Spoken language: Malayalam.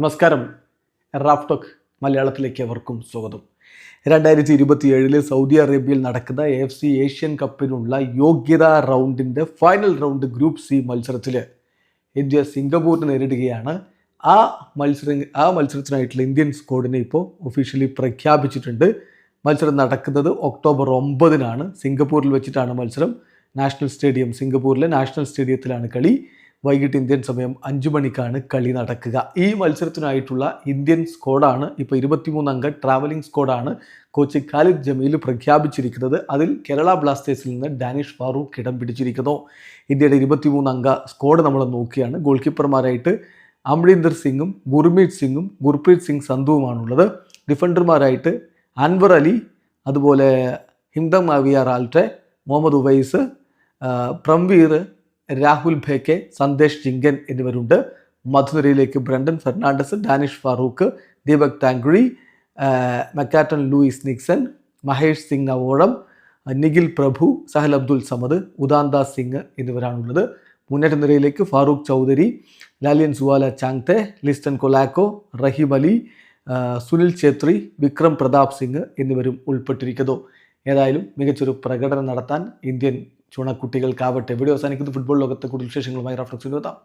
നമസ്കാരം. റാഫ് ടോക്ക് മലയാളത്തിലേക്ക് അവർക്കും സ്വാഗതം. രണ്ടായിരത്തി ഇരുപത്തിയേഴിൽ സൗദി അറേബ്യയിൽ നടക്കുന്ന എഫ് സി ഏഷ്യൻ കപ്പിനുള്ള യോഗ്യതാ റൗണ്ടിന്റെ ഫൈനൽ റൗണ്ട് ഗ്രൂപ്പ് സി മത്സരത്തിൽ ഇന്ത്യ സിംഗപ്പൂരിനെ നേരിടുകയാണ്. ആ മത്സരം ആ മത്സരത്തിനായിട്ടുള്ള ഇന്ത്യൻ സ്ക്വാഡിനെ ഇപ്പോൾ ഒഫീഷ്യലി പ്രഖ്യാപിച്ചിട്ടുണ്ട്. മത്സരം നടക്കുന്നത് ഒക്ടോബർ ഒമ്പതിനാണ്. സിംഗപ്പൂരിൽ വെച്ചിട്ടാണ് മത്സരം. നാഷണൽ സ്റ്റേഡിയം സിംഗപ്പൂരിലെ നാഷണൽ സ്റ്റേഡിയത്തിലാണ് കളി. വൈകിട്ട് ഇന്ത്യൻ സമയം അഞ്ചു മണിക്കാണ് കളി നടക്കുക. ഈ മത്സരത്തിനായിട്ടുള്ള ഇന്ത്യൻ സ്ക്വാഡാണ് ഇപ്പോൾ ഇരുപത്തിമൂന്ന് അംഗ ട്രാവലിംഗ് സ്ക്വാഡാണ് കോച്ച് ഖാലിദ് ജമീൽ പ്രഖ്യാപിച്ചിരിക്കുന്നത്. അതിൽ കേരള ബ്ലാസ്റ്റേഴ്സിൽ നിന്ന് ഡാനിഷ് ഫാറൂഖ് ഇടം പിടിച്ചിരിക്കുന്നു. ഇന്ത്യയുടെ ഇരുപത്തിമൂന്ന് അംഗ സ്ക്വാഡ് നമ്മൾ നോക്കിയാണ്. ഗോൾ കീപ്പർമാരായിട്ട് അമരീന്ദർ സിംഗും ഗുർമീത് സിംഗും ഗുർപ്രീത് സിംഗ് സന്ധുവുമാണുള്ളത്. ഡിഫൻഡർമാരായിട്ട് അൻവർ അലി അതുപോലെ ഹിംദം അവിയാർ ആൽട്രെ മുഹമ്മദ് ഉവൈസ് പ്രംവീർ രാഹുൽ ഭേക്കെ സന്ദേശ് ജിങ്കൻ എന്നിവരുണ്ട്. മധുനിരയിലേക്ക് ബ്രണ്ടൻ ഫെർണാണ്ടസ് ഡാനിഷ് ഫാറൂഖ് ദീപക് താങ്കുഴി മെക്കാറ്റൺ ലൂയിസ് നിക്സൺ മഹേഷ് സിംഗ് നവോളം നിഖിൽ പ്രഭു സഹൽ അബ്ദുൽ സമദ് ഉദാന്ത സിംഗ് എന്നിവരാണുള്ളത്. മുന്നേറ്റ നിരയിലേക്ക് ഫാറൂഖ് ചൗധരി ലാലിയൻ സുവാല ചാങ്തെ ലിസ്റ്റൻ കൊലാക്കോ റഹീം അലി സുനിൽ ഛേത്രി വിക്രം പ്രതാപ് സിംഗ് എന്നിവരും ഉൾപ്പെട്ടിരിക്കുന്നു. ഏതായാലും മികച്ചൊരു പ്രകടനം നടത്താൻ ഇന്ത്യൻ ചുണക്കുട്ടികൾക്കാവട്ടെ വീഡിയോ അവസാനിക്കുന്നത് ഫുട്ബോൾ ലോകത്തെ കൂടുതൽ വിശേഷങ്ങളുമായി റഫ്ലക്സ് എത്താം.